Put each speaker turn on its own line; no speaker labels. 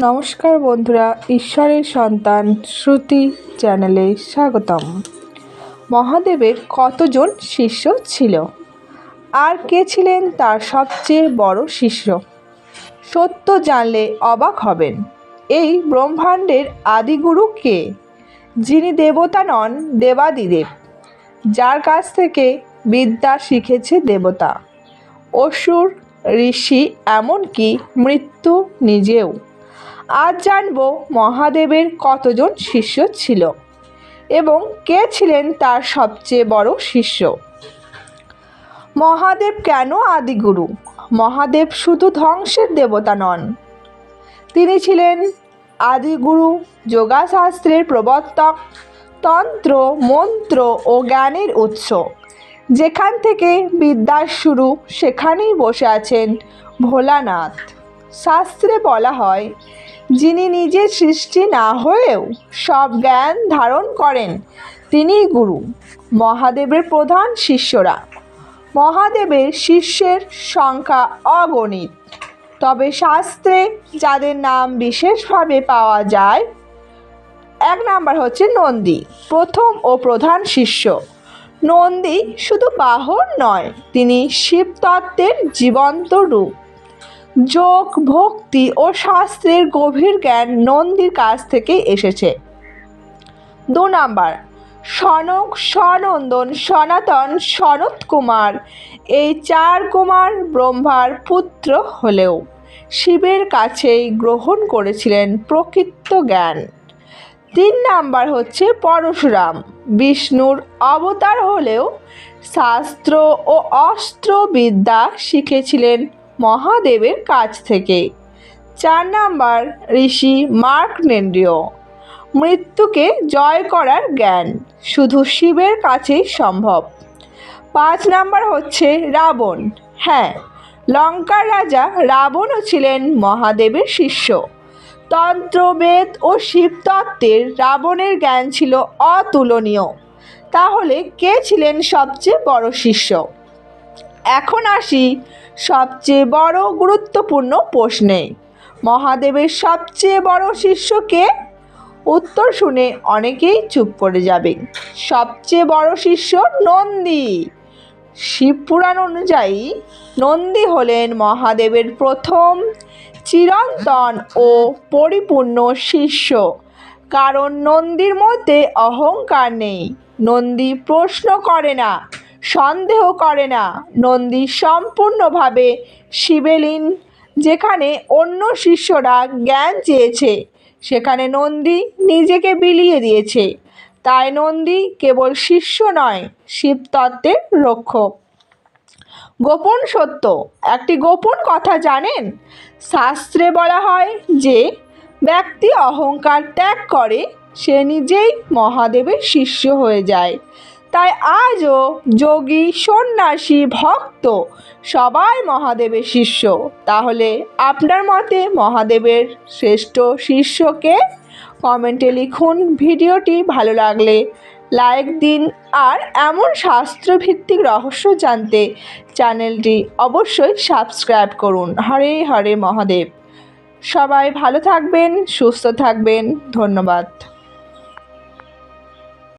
নমস্কার বন্ধুরা, ঈশ্বরের সন্তান শ্রুতি চ্যানেলে স্বাগতম। মহাদেবের কতজন শিষ্য ছিল? আর কে ছিলেন তার সবচেয়ে বড় শিষ্য? সত্য জানলে অবাক হবেন। এই ব্রহ্মাণ্ডের আদিগুরু কে? যিনি দেবতা নন, দেবাদিদেব। যার কাছ থেকে বিদ্যা শিখেছে দেবতা। অসুর, ঋষি, এমনকি মৃত্যু নিজেও। আজ জানব মহাদেবের কতজন শিষ্য ছিল এবং কে ছিলেন তার সবচেয়ে বড় শিষ্য। মহাদেব কেন আদিগুরু? মহাদেব শুধু ধ্বংসের দেবতা নন। তিনি ছিলেন আদিগুরু, যোগাশাস্ত্রের প্রবর্তক তন্ত্র, মন্ত্র ও জ্ঞানের উৎস। যেখান থেকে বিদ্যার শুরু, সেখানেই বসে আছেন ভোলানাথ। শাস্ত্রে বলা হয়, যিনি নিজে সৃষ্টি না হয়েও সব জ্ঞান ধারণ করেন, তিনিই গুরু, মহাদেবের প্রধান শিষ্যরা। মহাদেবের শিষ্যের সংখ্যা অগণিত। তবে শাস্ত্রে যাদের নাম বিশেষভাবে পাওয়া যায়, এক নাম্বার হচ্ছে নন্দী, প্রথম ও প্রধান শিষ্য। নন্দী শুধু বাহন নয়, তিনি শিবতত্ত্বের জীবন্ত রূপ। যোগ, ভক্তি ও শাস্ত্রের গভীর জ্ঞান নন্দীর কাছ থেকে এসেছে। দু নাম্বার, সনক সনন্দন সনাতন সনত কুমার। এই চার কুমার ব্রহ্মার পুত্র হলেও শিবের কাছেই গ্রহণ করেছিলেন প্রকৃত জ্ঞান। তিন নাম্বার হচ্ছে পরশুরাম। বিষ্ণুর অবতার হলেও শাস্ত্র ও অস্ত্র বিদ্যা শিখেছিলেন মহাদেবের কাছ থেকে। চার নাম্বার, ঋষি মার্কনেন্দ্রিয় মৃত্যুকে জয় করার জ্ঞান শুধু শিবের কাছেই সম্ভব। পাঁচ নাম্বার হচ্ছে রাবণ। হ্যাঁ লঙ্কার রাজা রাবণও ছিলেন মহাদেবের শিষ্য। তন্ত্রবেদ ও শিবতত্ত্বের রাবণের জ্ঞান ছিল অতুলনীয়। তাহলে কে ছিলেন সবচেয়ে বড় শিষ্য? এখন আসি সবচেয়ে বড় গুরুত্বপূর্ণ প্রশ্নে। মহাদেবের সবচেয়ে বড় শিষ্যকে উত্তর শুনে অনেকেই চুপ করে যাবে। সবচেয়ে বড় শিষ্য নন্দী। শিবপুরাণ অনুযায়ী নন্দী হলেন মহাদেবের প্রথম চিরন্তন ও পরিপূর্ণ শিষ্য। কারণ নন্দীর মধ্যে অহংকার নেই। নন্দী প্রশ্ন করে না সন্দেহ করে না। নন্দী সম্পূর্ণভাবে শিবেলীন, যেখানে অন্য শিষ্যরা জ্ঞান চেয়েছে, সেখানে নন্দী নিজেকে বিলিয়ে দিয়েছে। তাই নন্দী কেবল শিষ্য নয় শিবতত্ত্বের রক্ষক। গোপন সত্য, একটি গোপন কথা জানেন? শাস্ত্রে বলা হয় যে, ব্যক্তি অহংকার ত্যাগ করে, সে নিজেই মহাদেবের শিষ্য হয়ে যায়। তাই আজও যোগী, সন্ন্যাসী, ভক্ত সবাই মহাদেবের শিষ্য। তাহলে আপনার মতে মহাদেবের শ্রেষ্ঠ শিষ্যকে কমেন্টে লিখুন। ভিডিওটি ভালো লাগলে লাইক দিন আর এমন শাস্ত্রভিত্তিক রহস্য জানতে চ্যানেলটি অবশ্যই সাবস্ক্রাইব করুন। হরে হরে মহাদেব। সবাই ভালো থাকবেন, সুস্থ থাকবেন। ধন্যবাদ।